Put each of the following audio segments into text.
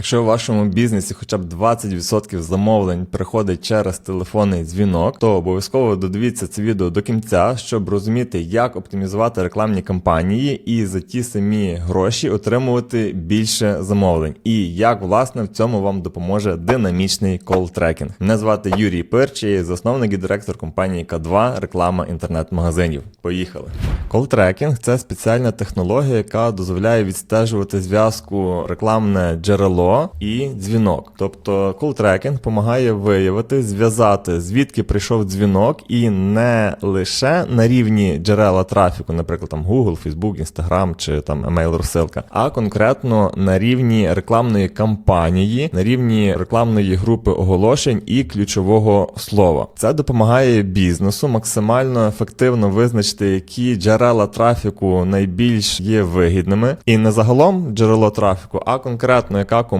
Якщо у вашому бізнесі хоча б 20% замовлень приходить через телефонний дзвінок, то обов'язково додивіться це відео до кінця, щоб розуміти, як оптимізувати рекламні кампанії і за ті самі гроші отримувати більше замовлень, і як власне в цьому вам допоможе динамічний кол-трекінг. Мене звати Юрій Пирч, засновник і директор компанії К2 реклама інтернет-магазинів. Поїхали. Кол-трекінг це спеціальна технологія, яка дозволяє відстежувати зв'язку рекламне джерело і дзвінок. Тобто кол-трекінг допомагає виявити, зв'язати, звідки прийшов дзвінок, і не лише на рівні джерела трафіку, наприклад, там Google, Facebook, Instagram чи там email розсилка, а конкретно на рівні рекламної кампанії, на рівні рекламної групи оголошень і ключового слова. Це допомагає бізнесу максимально ефективно визначити, які джерела трафіку найбільш є вигідними, і не загалом джерело трафіку, а конкретно яка компанія,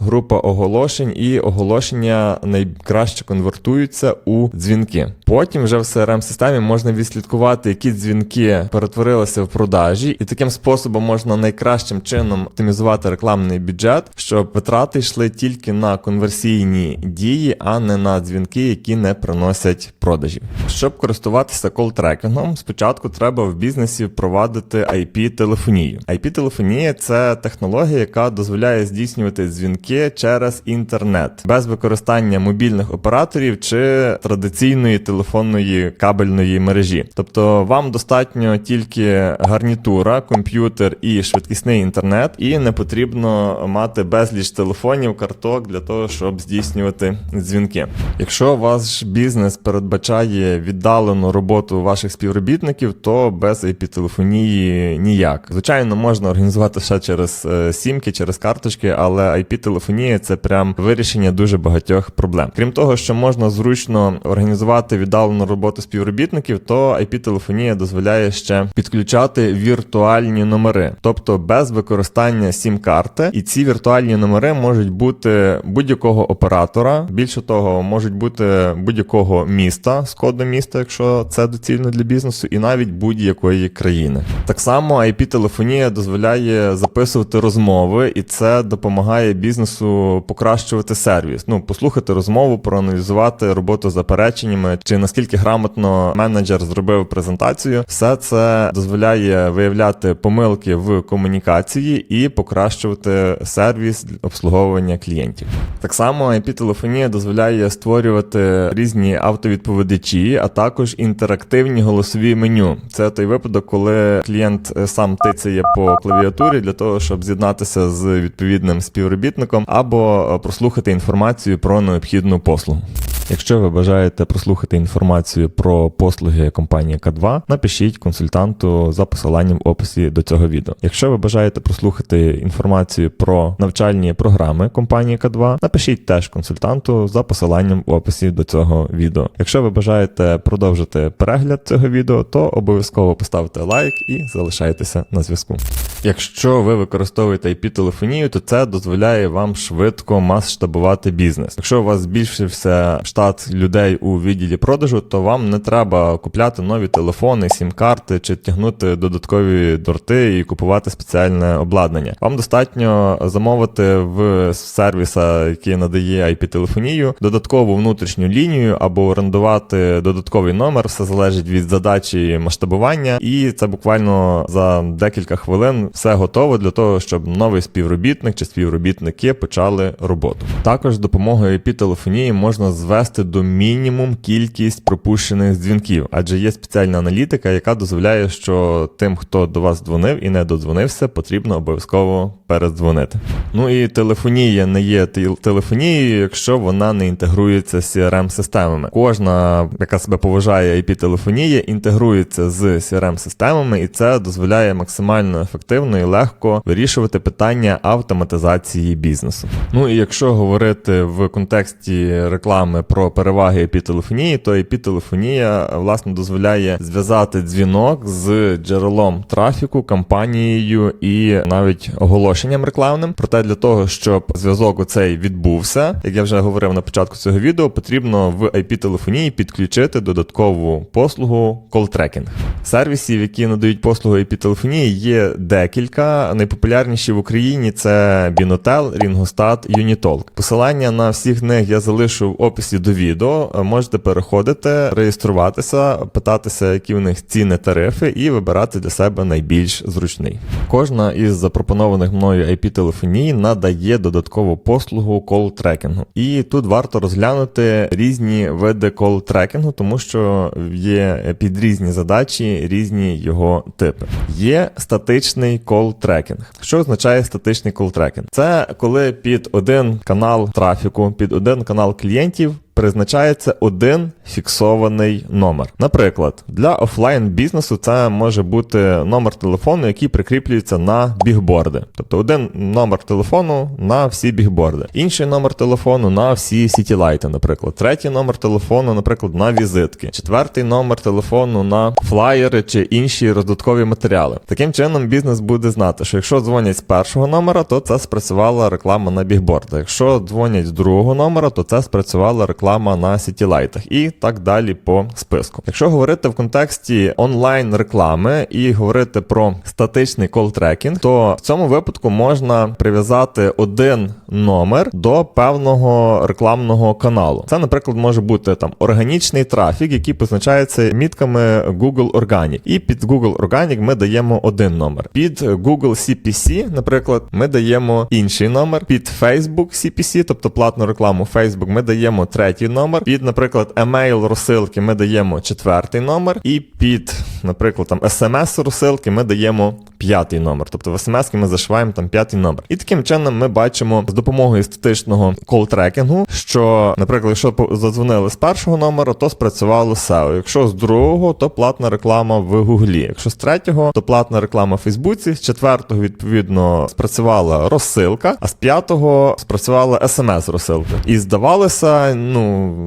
група оголошень і оголошення найкраще конвертуються у дзвінки. Потім вже в crm системі можна відслідкувати, які дзвінки перетворилися в продажі, і таким способом можна найкращим чином оптимізувати рекламний бюджет, щоб витрати йшли тільки на конверсійні дії, а не на дзвінки, які не приносять продажів. Щоб користуватися кол-трекінгом, спочатку треба в бізнесі впровадити IP-телефонію. IP-телефонія це технологія, яка дозволяє здійснювати дзвінки через інтернет без використання мобільних операторів чи традиційної телефонної кабельної мережі. Тобто вам достатньо тільки гарнітура, комп'ютер і швидкісний інтернет, і не потрібно мати безліч телефонів, карток для того, щоб здійснювати дзвінки. Якщо ваш бізнес передбачає віддалену роботу ваших співробітників, то без IP-телефонії ніяк. Звичайно, можна організувати ще через е, сімки, через карточки, але IP-телефонія це прям вирішення дуже багатьох проблем. Крім того, що можна зручно організувати віддалену роботу співробітників, то IP-телефонія дозволяє ще підключати віртуальні номери, тобто без використання сім-карти, і ці віртуальні номери можуть бути будь-якого оператора. Більше того, можуть бути будь-якого міста з кодом міста, якщо це доцільно для бізнесу, і навіть будь-якої країни. Так само IP-телефонія дозволяє записувати розмови, і це допомагає бізнесу покращувати сервіс. Ну, послухати розмову, проаналізувати роботу з запереченнями, чи наскільки грамотно менеджер зробив презентацію. Все це дозволяє виявляти помилки в комунікації і покращувати сервіс обслуговування клієнтів. Так само IP-телефонія дозволяє створювати різні автовідповідачі, а також інтерактивні голосові меню. Це той випадок, коли клієнт сам тицяє по клавіатурі для того, щоб з'єднатися з відповідним співробітником або е, прослухати інформацію про необхідну послугу. Якщо ви бажаєте прослухати інформацію про послуги компанії К2, напишіть консультанту за посиланням в описі до цього відео. Якщо ви бажаєте прослухати інформацію про навчальні програми компанії К2, напишіть теж консультанту за посиланням в описі до цього відео. Якщо ви бажаєте продовжити перегляд цього відео, то обов'язково поставте лайк і залишайтеся на зв'язку. Якщо ви використовуєте IP-телефонію, то це дозволяє вам швидко масштабувати бізнес. Якщо у вас збільшився штат людей у відділі продажу, то вам не треба купляти нові телефони, сім-карти чи тягнути додаткові дорти і купувати спеціальне обладнання. Вам достатньо замовити в сервіса, який надає IP-телефонію, додаткову внутрішню лінію або орендувати додатковий номер. Все залежить від задачі масштабування, і це буквально за декілька хвилин все готово для того, щоб новий співробітник чи співробітники почали роботу. Також з допомогою IP-телефонії можна звести до мінімум кількість пропущених дзвінків, адже є спеціальна аналітика, яка дозволяє, що тим, хто до вас дзвонив і не додзвонився, потрібно обов'язково передзвонити. Ну і телефонія не є телефонією, якщо вона не інтегрується з crm системами Кожна, яка себе поважає IP-телефонія, інтегрується з crm системами і це дозволяє максимально ефективно і легко вирішувати питання автоматизації бізнесу. Ну і якщо говорити в контексті реклами про переваги IP-телефонії, то IP-телефонія власне дозволяє зв'язати дзвінок з джерелом трафіку, кампанією і навіть оголошенням. Оголошенням рекламним. Проте для того, щоб зв'язок оцей відбувся, як я вже говорив на початку цього відео, потрібно в IP-телефонії підключити додаткову послугу call-tracking. Сервісів, які надають послугу IP-телефонії, є декілька. Найпопулярніші в Україні це Binotel, Ringostat, Unitalk. Посилання на всіх них я залишу в описі до відео. Можете переходити, реєструватися, питатися, які у них ціни, тарифи, і вибирати для себе найбільш зручний. Кожна із запропонованих мною IP-телефоній надає додаткову послугу кол-трекінгу. І тут варто розглянути різні види кол-трекінгу, тому що є під різні задачі різні його типи. Є статичний кол-трекінг. Що означає статичний кол-трекінг? Це коли під один канал трафіку, під один канал клієнтів призначається один фіксований номер. Наприклад, для офлайн бізнесу це може бути номер телефону, який прикріплюється на бігборди. Тобто один номер телефону на всі бігборди, інший номер телефону на всі сітілайти, наприклад, третій номер телефону, наприклад, на візитки, четвертий номер телефону на флаєри чи інші роздаткові матеріали. Таким чином, бізнес буде знати, що якщо дзвонять з першого номера, то це спрацювала реклама на бігбордах. Якщо дзвонять з другого номера, то це спрацювала реклама на сітілайтах і так далі по списку. Якщо говорити в контексті онлайн реклами і говорити про статичний кол-трекінг, то в цьому випадку можна прив'язати один номер до певного рекламного каналу. Це, наприклад, може бути там органічний трафік, який позначається мітками Google Organic. І під Google Organic ми даємо один номер. Під Google CPC, наприклад, ми даємо інший номер. Під Facebook CPC, тобто платну рекламу Facebook, ми даємо третій номер. Під, наприклад, емейл розсилки ми даємо четвертий номер. І під, наприклад, там SMS розсилки ми даємо п'ятий номер. Тобто в смс ми зашиваємо там п'ятий номер. І таким чином ми бачимо з допомогою статичного кол-трекінгу, що, наприклад, якщо задзвонили з першого номера, то спрацювало SEO. Якщо з другого, то платна реклама в Гуглі. Якщо з третього, то платна реклама в Фейсбуці. З четвертого, відповідно, спрацювала розсилка, а з п'ятого спрацювала смс-розсилка. І здавалося, ну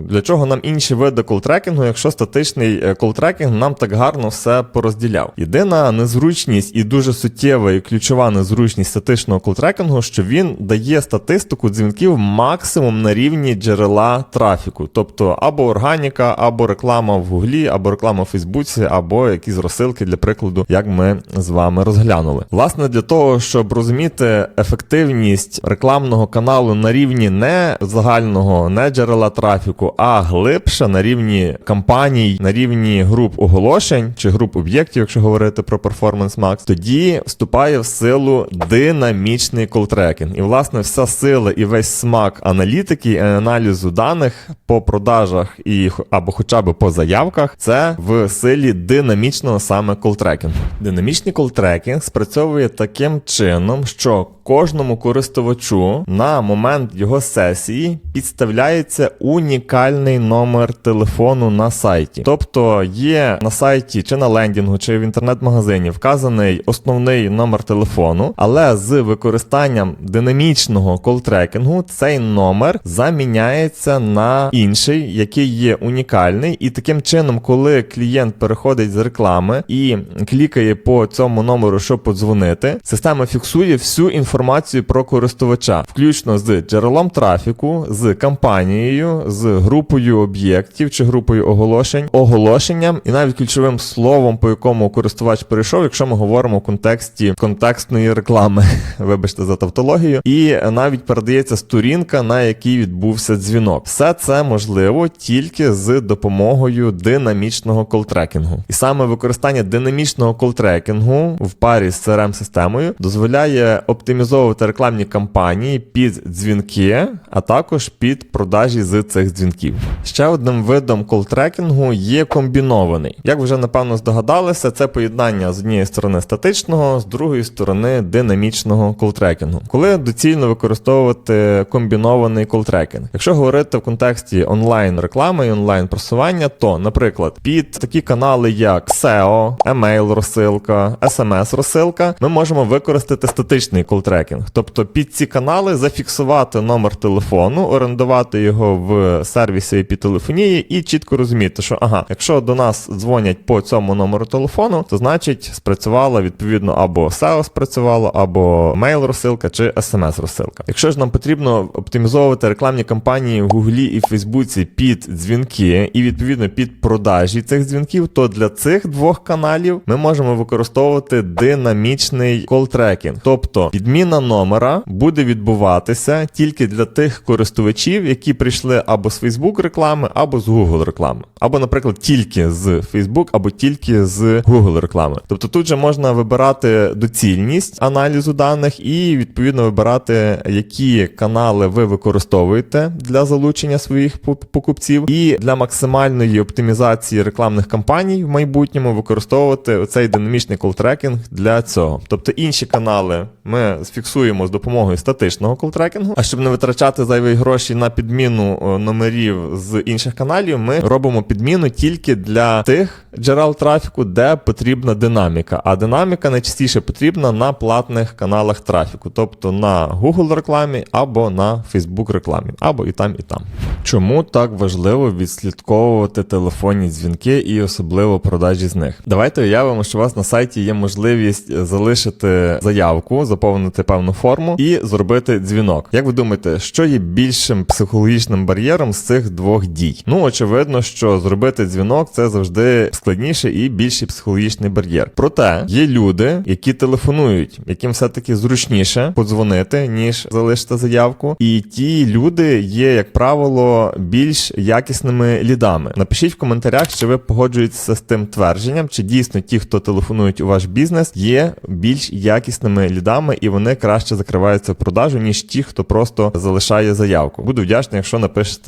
для чого нам інші види кол-трекінгу, якщо статичний е, кол-трекінг нам так гарно все порозділяв. Єдина незручність і дуже суттєва і ключова незручність статичного кол-трекінгу, що він дає статистику дзвінків максимум на рівні джерела трафіку, тобто або органіка, або реклама в Гуглі, або реклама в Фейсбуці, або якісь розсилки для прикладу, як ми з вами розглянули. Власне, для того, щоб розуміти ефективність рекламного каналу на рівні не загального, не джерела трафіку, а глибше на рівні кампаній, на рівні груп оголошень чи груп об'єктів, якщо говорити про Performance Max, тоді вступає в силу динамічний колтрекінг. І власне вся сила і весь смак аналітики і аналізу даних по продажах і або хоча б по заявках, це в силі динамічного саме колтрекінгу. Динамічний колтрекінг спрацьовує таким чином, що кожному користувачу на момент його сесії підставляється унікальний номер телефону на сайті. Тобто є на сайті чи на лендінгу, чи в інтернет-магазині вказаний основний номер телефону, але з використанням динамічного кол-трекінгу цей номер заміняється на інший, який є унікальний, і таким чином, коли клієнт переходить з реклами і клікає по цьому номеру, щоб подзвонити, система фіксує всю інформацію про користувача, включно з джерелом трафіку, з кампанією, з групою об'єктів чи групою оголошень, оголошенням і навіть ключовим словом, по якому користувач перейшов, якщо ми говоримо в контексті контекстної реклами, вибачте за тавтологію, і навіть передається сторінка, на якій відбувся дзвінок. Все це можливо тільки з допомогою динамічного колтрекінгу. І саме використання динамічного колтрекінгу в парі з crm системою дозволяє оптимізовувати рекламні кампанії під дзвінки, а також під продажі з цих дзвінків. Ще одним видом колтрекінгу є комбінований. Як вже напевно здогадалися, це поєднання з однієї сторони статичного, з другої сторони динамічного колтрекінгу. Коли доцільно використовувати комбінований колтрекінг? Якщо говорити в контексті онлайн реклами і онлайн просування, то, наприклад, під такі канали, як SEO, емейл розсилка, SMS розсилка, ми можемо використати статичний колтрекінг. Тобто під ці канали зафіксувати номер телефону, орендувати його в в сервісі IP-телефонії і чітко розуміти, що ага, якщо до нас дзвонять по цьому номеру телефону, то значить спрацювала відповідно або SEO спрацювало, або мейл розсилка чи смс розсилка. Якщо ж нам потрібно оптимізовувати рекламні кампанії в Гуглі і Фейсбуці під дзвінки і відповідно під продажі цих дзвінків, то для цих двох каналів ми можемо використовувати динамічний кол-трекінг. Тобто підміна номера буде відбуватися тільки для тих користувачів, які прийшли або з Facebook реклами, або з Google реклами, або, наприклад, тільки з Facebook, або тільки з Google реклами. Тобто тут же можна вибирати доцільність аналізу даних і відповідно вибирати, які канали ви використовуєте для залучення своїх покупців, і для максимальної оптимізації рекламних кампаній в майбутньому використовувати оцей динамічний колтрекінг для цього. Тобто інші канали ми сфіксуємо з допомогою статичного колтрекінгу. А щоб не витрачати зайві гроші на підміну о, номерів з інших каналів, ми робимо підміну тільки для тих джерел трафіку, де потрібна динаміка. А динаміка найчастіше потрібна на платних каналах трафіку, тобто на Google рекламі або на Facebook рекламі, або і там, і там. Чому так важливо відслідковувати телефонні дзвінки і особливо продажі з них? Давайте уявимо, що у вас на сайті є можливість залишити заявку, заповнити певну форму і зробити дзвінок. Як ви думаєте, що є більшим психологічним бар'єром з цих двох дій? Ну, очевидно, що зробити дзвінок це завжди складніше і більший психологічний бар'єр. Проте є люди, які телефонують, яким все-таки зручніше подзвонити, ніж залишити заявку. І ті люди є, як правило, більш якісними лідами. Напишіть в коментарях, чи ви погоджуєтеся з тим твердженням, чи дійсно ті, хто телефонують у ваш бізнес, є більш якісними лідами і вони краще закриваються в продажу, ніж ті, хто просто залишає заявку. Буду вдячний, якщо напишете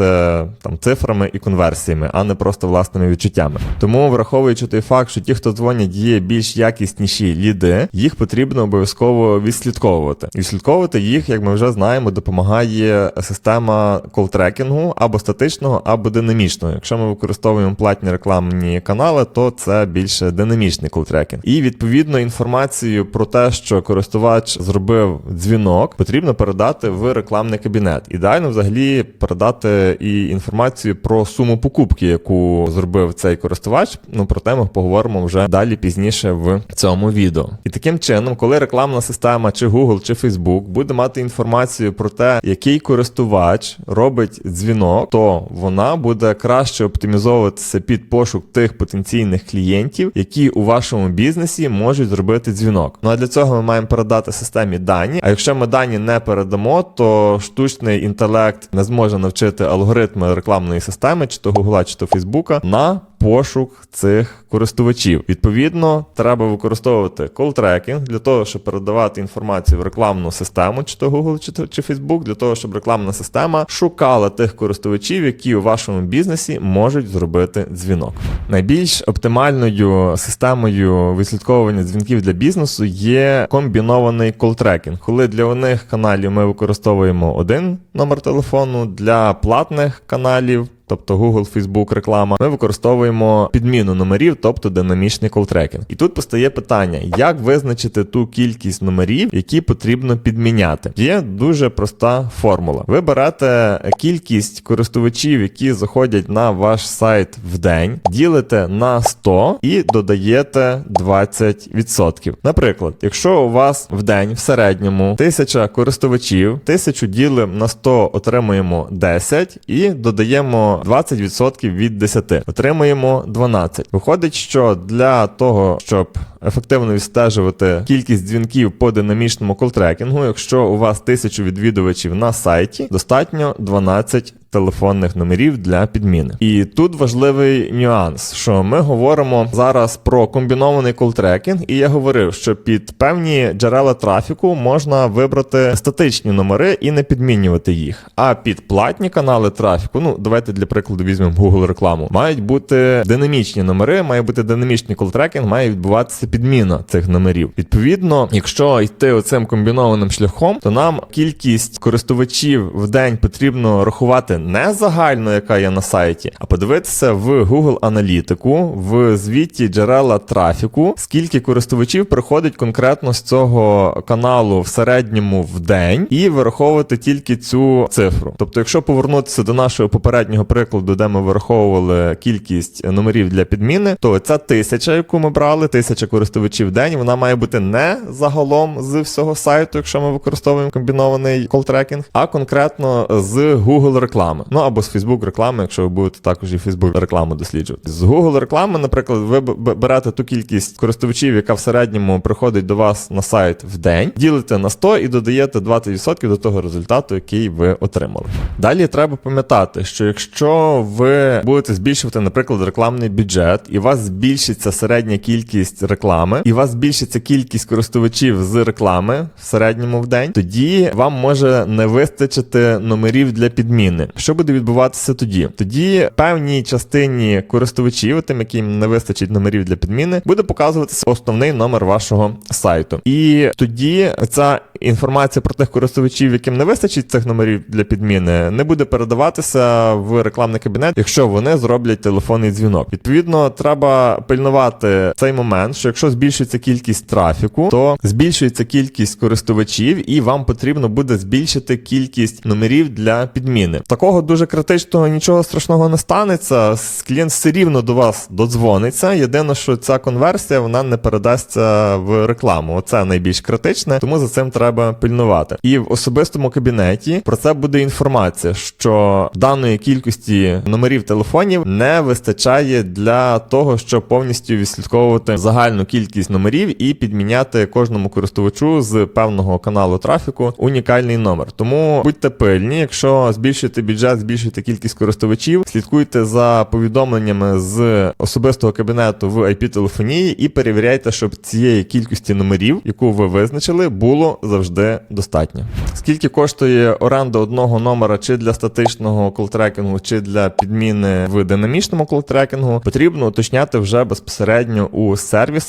там цифрами і конверсіями, а не просто власними відчуттями. Тому, враховуючи той факт, що ті, хто дзвонять, є більш якісніші ліди, їх потрібно обов'язково відслідковувати. Відслідковувати їх, як ми вже знаємо, допомагає система кол-трекінгу або статичного, або динамічного. Якщо ми використовуємо платні рекламні канали, то це більше динамічний кол-трекінг. І відповідно інформацію про те, що користувач зробив дзвінок, потрібно передати в рекламний кабінет. Ідеально взагалі передати і інформацію про суму покупки, яку зробив цей користувач. Ну про те ми поговоримо вже далі пізніше в цьому відео. І таким чином, коли рекламна система чи Google, чи Facebook буде мати інформацію про те, який користувач робить дзвінок, то вона буде краще оптимізовуватися під пошук тих потенційних клієнтів, які у вашому бізнесі можуть зробити дзвінок. Ну а для цього ми маємо передати системі дані. А якщо ми дані не передамо, то штучний інтелект не зможе навчити алгоритми рекламної системи, чи то Гугла, чи то Фейсбука на пошук цих користувачів. Відповідно, треба використовувати кол-трекінг для того, щоб передавати інформацію в рекламну систему, чи то Google, чи то чи Facebook, для того, щоб рекламна система шукала тих користувачів, які у вашому бізнесі можуть зробити дзвінок. Найбільш оптимальною системою відслідковування дзвінків для бізнесу є комбінований кол-трекінг, коли для одних каналів ми використовуємо один номер телефону, для платних каналів. Тобто Google, Facebook, реклама, ми використовуємо підміну номерів, тобто динамічний колтрекінг. І тут постає питання, як визначити ту кількість номерів, які потрібно підміняти. Є дуже проста формула. Ви берете кількість користувачів, які заходять на ваш сайт в день, ділите на 100 і додаєте 20%. Наприклад, якщо у вас в день в середньому 1000 користувачів, 1000 ділимо на 100 отримуємо 10 і додаємо 20% від 10. Отримуємо 12. Виходить, що для того, щоб ефективно відстежувати кількість дзвінків по динамічному колтрекінгу, якщо у вас 1000 відвідувачів на сайті, достатньо 12 телефонних номерів для підміни. І тут важливий нюанс, що ми говоримо зараз про комбінований колтрекінг, і я говорив, що під певні джерела трафіку можна вибрати статичні номери і не підмінювати їх. А під платні канали трафіку, ну давайте для прикладу візьмемо Google рекламу, мають бути динамічні номери, має бути динамічний колтрекінг, має відбуватися підміна цих номерів. Відповідно, якщо йти оцим комбінованим шляхом, то нам кількість користувачів в день потрібно рахувати не загально, яка є на сайті, а подивитися в Google аналітику, в звіті джерела трафіку, скільки користувачів приходить конкретно з цього каналу в середньому в день, і вираховувати тільки цю цифру. Тобто, якщо повернутися до нашого попереднього прикладу, де ми вираховували кількість номерів для підміни, то ця тисяча, яку ми брали, тисяча користувачів в день, вона має бути не загалом з всього сайту, якщо ми використовуємо комбінований колтрекінг, а конкретно з Google реклами. Ну або з Facebook реклами, якщо ви будете також і Facebook рекламу досліджувати. З Google реклами, наприклад, ви берете ту кількість користувачів, яка в середньому приходить до вас на сайт в день, ділите на 100 і додаєте 20% до того результату, який ви отримали. Далі треба пам'ятати, що якщо ви будете збільшувати, наприклад, рекламний бюджет, і у вас збільшиться середня кількість реклами, і у вас збільшиться кількість користувачів з реклами в середньому в день, тоді вам може не вистачити номерів для підміни. Що буде відбуватися тоді? Тоді певній частині користувачів, тим, яким не вистачить номерів для підміни, буде показуватися основний номер вашого сайту. І тоді ця інформація про тих користувачів, яким не вистачить цих номерів для підміни, не буде передаватися в рекламний кабінет, якщо вони зроблять телефонний дзвінок. Відповідно, треба пильнувати цей момент, що якщо збільшується кількість трафіку, то збільшується кількість користувачів, і вам потрібно буде збільшити кількість номерів для підміни. Такого дуже критичного нічого страшного не станеться. Клієнт все рівно до вас додзвониться. Єдине, що ця конверсія вона не передасться в рекламу. Оце найбільш критичне, тому за цим треба пильнувати. І в особистому кабінеті про це буде інформація, що даної кількості номерів телефонів не вистачає для того, щоб повністю відслідковувати загальну кількість номерів і підміняти кожному користувачу з певного каналу трафіку унікальний номер. Тому будьте пильні, якщо збільшуєте бюджет, збільшуєте кількість користувачів, слідкуйте за повідомленнями з особистого кабінету в IP-телефонії і перевіряйте, щоб цієї кількості номерів, яку ви визначили, було завжди достатньо. Скільки коштує оренда одного номера чи для статичного колтрекінгу, чи для підміни в динамічному колтрекінгу, потрібно уточняти вже безпосередньо у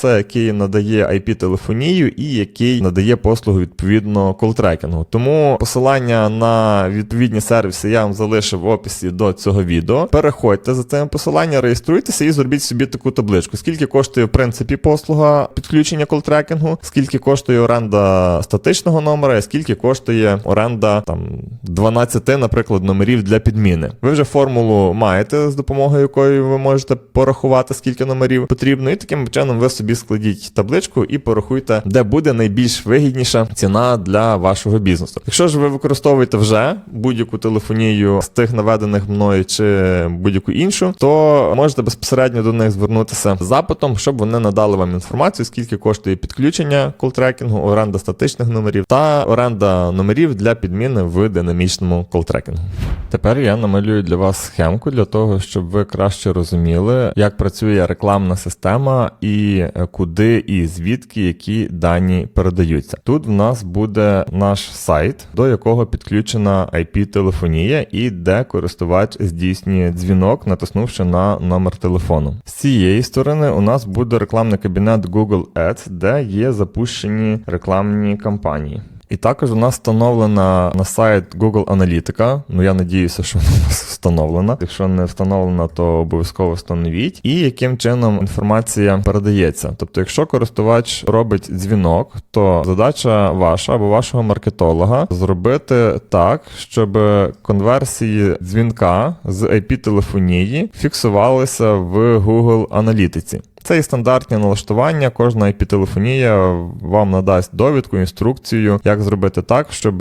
сервіса, який надає IP-телефонію і який надає послугу відповідно колтрекінгу. Тому посилання на відповідні сервіси я вам залишив в описі до цього відео. Переходьте за цим посиланням, реєструйтеся і зробіть собі таку табличку. Скільки коштує в принципі послуга підключення колтрекінгу, скільки коштує оренда статичного номера, і скільки коштує оренда там 12, наприклад, номерів для підміни. Ви вже формулу маєте, з допомогою якої ви можете порахувати, скільки номерів потрібно, і таким чином ви собі складіть табличку і порахуйте, де буде найбільш вигідніша ціна для вашого бізнесу. Якщо ж ви використовуєте вже будь-яку телефонію з тих наведених мною чи будь-яку іншу, то можете безпосередньо до них звернутися з запитом, щоб вони надали вам інформацію, скільки коштує підключення колтрекінгу, оренда статичних номерів та оренда номерів для підміни в динамічному колтрекінгу. Тепер я намалюю для вас схемку для того, щоб ви краще розуміли, як працює рекламна система і е, куди і звідки які дані передаються. Тут в нас буде наш сайт, до якого підключена IP-телефонія, і де користувач здійснює дзвінок, натиснувши на номер телефону. З цієї сторони у нас буде рекламний кабінет Google Ads, де є запущені рекламні кампанії. І також нас встановлена на сайт Google Аналітика. Ну я надіюся, що вона у вас встановлена. Якщо не встановлена, то обов'язково встановіть. І яким чином інформація передається. Тобто, якщо користувач робить дзвінок, то задача ваша або вашого маркетолога зробити так, щоб конверсії дзвінка з IP-телефонії фіксувалися в Google Аналітиці. Це і стандартні налаштування. Кожна IP-телефонія вам надасть довідку, інструкцію, як зробити так, щоб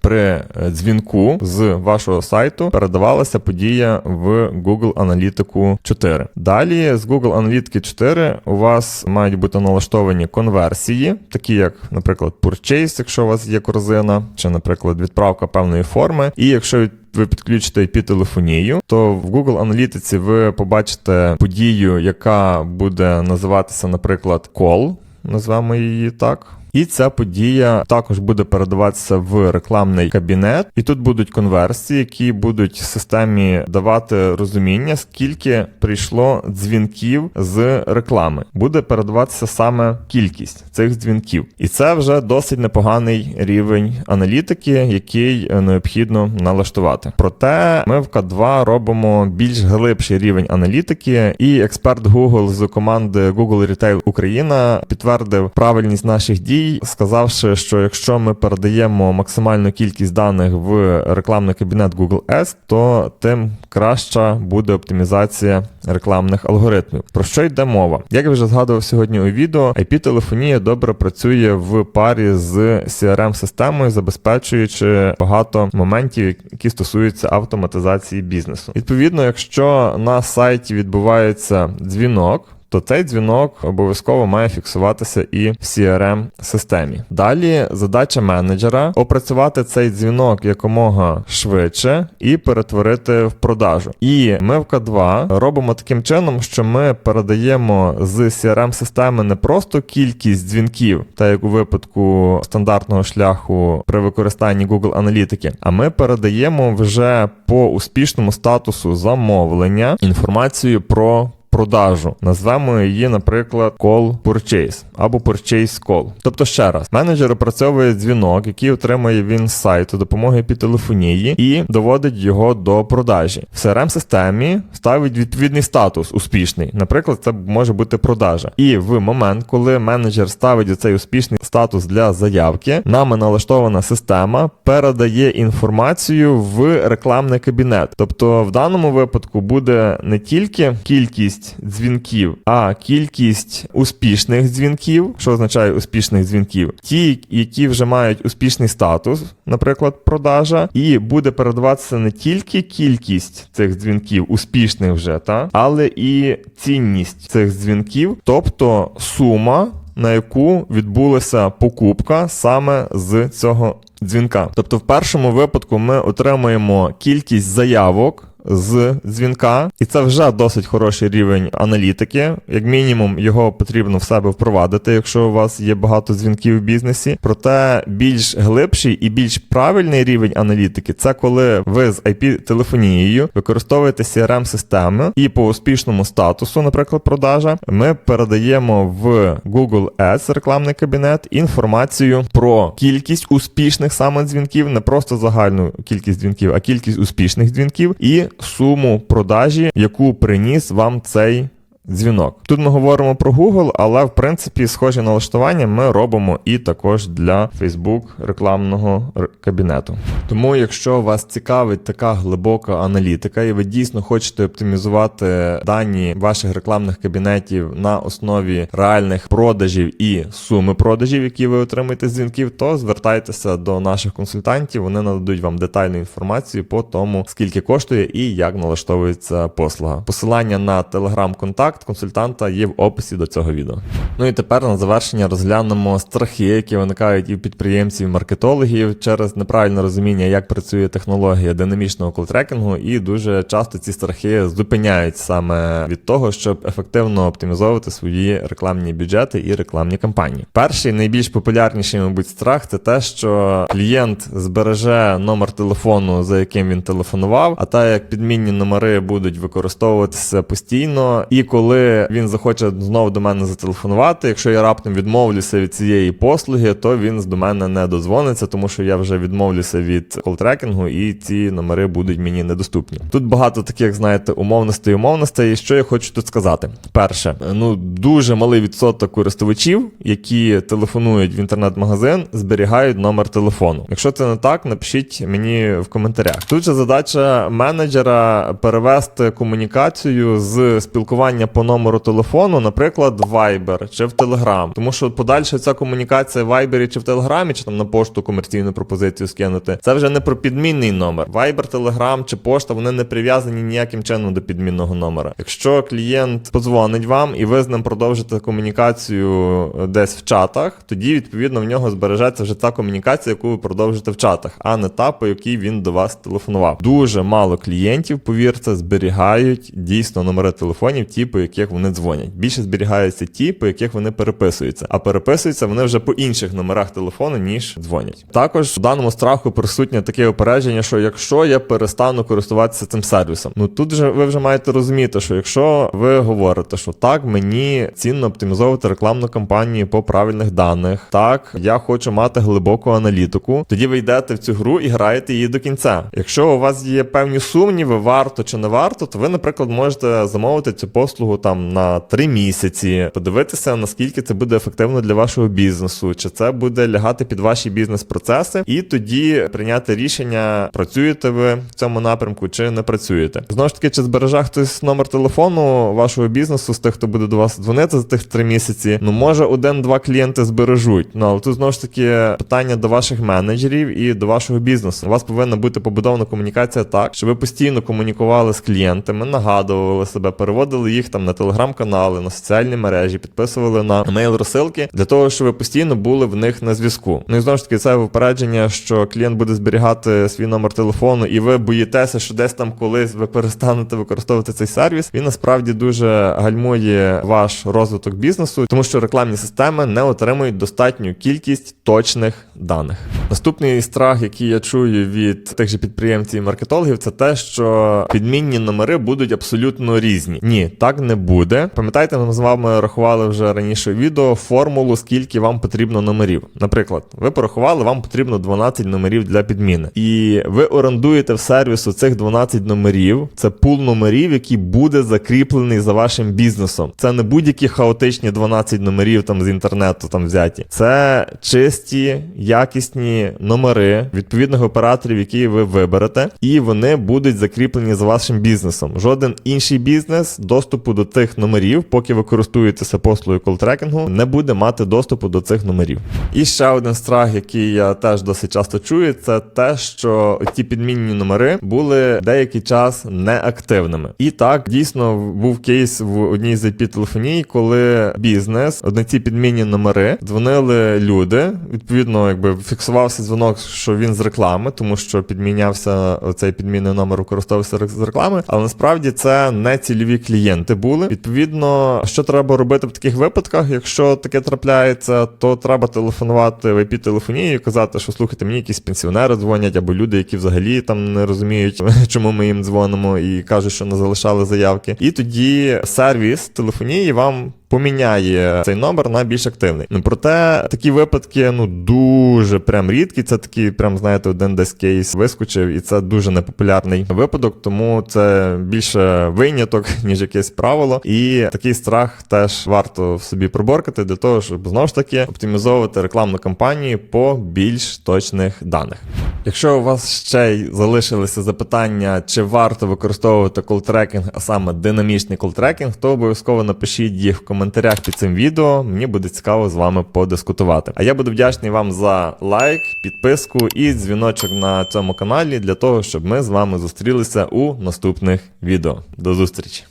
при дзвінку з вашого сайту передавалася подія в Google Аналітику 4. Далі з Google Аналітики 4 у вас мають бути налаштовані конверсії, такі як, наприклад, Purchase, якщо у вас є корзина, чи, наприклад, відправка певної форми. І якщо ви підключите IP-телефонію, то в Google Аналітиці ви побачите подію, яка буде називатися, наприклад, call, назвемо її так. І ця подія також буде передаватися в рекламний кабінет, і тут будуть конверсії, які будуть системі давати розуміння, скільки прийшло дзвінків з реклами. Буде передаватися саме кількість цих дзвінків, і це вже досить непоганий рівень аналітики, який е, необхідно налаштувати. Проте ми в К2 робимо більш глибший рівень аналітики, і експерт Google з команди Google Retail Україна підтвердив правильність наших дій, сказавши, що якщо ми передаємо максимальну кількість даних в рекламний кабінет Google Ads, то тим краща буде оптимізація рекламних алгоритмів. Про що йде мова? Як я вже згадував сьогодні у відео, IP-телефонія добре працює в парі з CRM-системою, забезпечуючи багато моментів, які стосуються автоматизації бізнесу. Відповідно, якщо на сайті відбувається дзвінок. То цей дзвінок обов'язково має фіксуватися і в crm системі. Далі задача менеджера опрацювати цей дзвінок якомога швидше і перетворити в продажу. І ми в К2 робимо таким чином, що ми передаємо з crm системи не просто кількість дзвінків, так як у випадку стандартного шляху при використанні Google аналітики, а ми передаємо вже по успішному статусу замовлення інформацію про продажу. Назвемо її, наприклад, call purchase або purchase call. Тобто, ще раз, менеджер опрацьовує дзвінок, який отримує він з сайту допомоги під телефонії і доводить його до продажі. В crm системі ставить відповідний статус успішний. Наприклад, це може бути продажа. І в момент, коли менеджер ставить цей успішний статус для заявки, нами налаштована система передає інформацію в рекламний кабінет. Тобто, в даному випадку буде не тільки кількість дзвінків, а кількість успішних дзвінків, що означає успішних дзвінків, ті, які вже мають успішний статус, наприклад, продажа, і буде передаватися не тільки кількість цих дзвінків, успішних вже, та, але і цінність цих дзвінків, тобто сума. На яку відбулася покупка саме з цього дзвінка. Тобто, в першому випадку ми отримуємо кількість заявок з дзвінка, і це вже досить хороший рівень аналітики. Як мінімум, його потрібно в себе впровадити, якщо у вас є багато дзвінків в бізнесі. Проте більш глибший і більш правильний рівень аналітики це коли ви з IP-телефонією використовуєте crm системи і по успішному статусу, наприклад, продажа, ми передаємо в Google Ads рекламний кабінет інформацію про кількість успішних саме дзвінків, не просто загальну кількість дзвінків, а кількість успішних дзвінків і суму продажі, яку приніс вам цей дзвінок. Тут ми говоримо про Google, але в принципі схожі налаштування ми робимо і також для Facebook рекламного кабінету. Тому, якщо вас цікавить така глибока аналітика, і ви дійсно хочете оптимізувати дані ваших рекламних кабінетів на основі реальних продажів і суми продажів, які ви отримаєте з дзвінків, то звертайтеся до наших консультантів. Вони нададуть вам детальну інформацію по тому, скільки коштує і як налаштовується послуга. Посилання на телеграм-контакт консультанта є в описі до цього відео. Ну і тепер на завершення розглянемо страхи, які виникають і в підприємців, і маркетологів через неправильне розуміння, як працює технологія динамічного колтрекінгу, і дуже часто ці страхи зупиняють саме від того, щоб ефективно оптимізовувати свої рекламні бюджети і рекламні кампанії. Перший найбільш популярніший, мабуть, страх це те, що клієнт збереже номер телефону, за яким він телефонував, а так як підмінні номери будуть використовуватися постійно, і коли він захоче знову до мене зателефонувати, якщо я раптом відмовлюся від цієї послуги, то він до мене не дозвониться, тому що я вже відмовлюся від колтрекінгу, і ці номери будуть мені недоступні. Тут багато таких, знаєте, умовностей, умовностей. І що я хочу тут сказати? Перше, ну дуже малий відсоток користувачів, які телефонують в інтернет-магазин, зберігають номер телефону. Якщо це не так, напишіть мені в коментарях. Тут же задача менеджера перевести комунікацію з спілкування по номеру телефону, наприклад, в Viber чи в Telegram. Тому що подальша ця комунікація в Viber чи в Telegram, чи там на пошту комерційну пропозицію скинути, це вже не про підмінний номер. Viber, Telegram чи пошта вони не прив'язані ніяким чином до підмінного номера. Якщо клієнт подзвонить вам і ви з ним продовжите комунікацію десь в чатах, тоді відповідно в нього збережеться вже та комунікація, яку ви продовжите в чатах, а не та, по якій він до вас телефонував. Дуже мало клієнтів, повірте, зберігають дійсно номери телефонів, ті, по по яких вони дзвонять. Більше зберігаються ті, по яких вони переписуються, а переписуються вони вже по інших номерах телефону, ніж дзвонять. Також в даному страху присутнє таке опередження, що якщо я перестану користуватися цим сервісом, ну тут же ви вже маєте розуміти, що якщо ви говорите, що так, мені цінно оптимізовувати рекламну кампанію по правильних даних, так я хочу мати глибоку аналітику, тоді ви йдете в цю гру і граєте її до кінця. Якщо у вас є певні сумніви, варто чи не варто, то ви, наприклад, можете замовити цю послугу там на 3 місяці, подивитися, наскільки це буде ефективно для вашого бізнесу, чи це буде лягати під ваші бізнес-процеси, і тоді прийняти рішення, працюєте ви в цьому напрямку чи не працюєте. Знову ж таки, чи збереже хтось номер телефону вашого бізнесу з тих, хто буде до вас дзвонити за тих 3 місяці. Ну може один-два клієнти збережуть. Ну але тут знову ж таки питання до ваших менеджерів і до вашого бізнесу. У вас повинна бути побудована комунікація так, щоб ви постійно комунікували з клієнтами, нагадували себе, переводили їх там на телеграм-канали, на соціальні мережі, підписували на мейл-розсилки для того, щоб ви постійно були в них на зв'язку. Ну і знову ж таки, це випередження, що клієнт буде зберігати свій номер телефону, і ви боїтеся, що десь там колись ви перестанете використовувати цей сервіс. Він насправді дуже гальмує ваш розвиток бізнесу, тому що рекламні системи не отримують достатню кількість точних даних. Наступний страх, який я чую від тих же підприємців і маркетологів, це те, що підмінні номери будуть абсолютно різні. Ні, так не буде. Пам'ятаєте, ми з вами рахували вже раніше відео формулу, скільки вам потрібно номерів. Наприклад, ви порахували, вам потрібно 12 номерів для підміни, і ви орендуєте в сервісу цих 12 номерів. Це пул номерів, який буде закріплений за вашим бізнесом. Це не будь-які хаотичні 12 номерів там з інтернету там взяті. Це чисті, якісні номери відповідних операторів, які ви виберете, і вони будуть закріплені за вашим бізнесом. Жоден інший бізнес доступу до цих номерів, поки ви користуєтеся послугою колтрекінгу, не буде мати доступу до цих номерів. І ще один страх, який я теж досить часто чую, це те, що ті підмінні номери були деякий час неактивними. І так дійсно був кейс в одній з ip телефоній, коли бізнес, одне ці підмінні номери, дзвонили люди. Відповідно, якби фіксувався дзвонок, що він з реклами, тому що підмінявся цей підмінний номер, використовувався з реклами. Але насправді це не цільові клієнти були. Відповідно, що треба робити в таких випадках, якщо таке трапляється, то треба телефонувати в ip телефонію і казати, що слухайте, мені якісь пенсіонери дзвонять, або люди, які взагалі там не розуміють, чому ми їм дзвонимо, і кажуть, що не залишали заявки. І тоді сервіс телефонії вам. Поміняє цей номер на більш активний. Ну проте такі випадки ну дуже прям рідкі. Це такий, прям знаєте, один десь кейс вискочив, і це дуже непопулярний випадок, тому це більше виняток, ніж якесь правило. І такий страх теж варто в собі проборкати для того, щоб знову ж таки оптимізовувати рекламну кампанію по більш точних даних. Якщо у вас ще й залишилися запитання, чи варто використовувати колтрекінг, а саме динамічний колтрекінг, то обов'язково напишіть їх в коментарях під цим відео. Мені буде цікаво з вами подискутувати. А я буду вдячний вам за лайк, підписку і дзвіночок на цьому каналі для того, щоб ми з вами зустрілися у наступних відео. До зустрічі!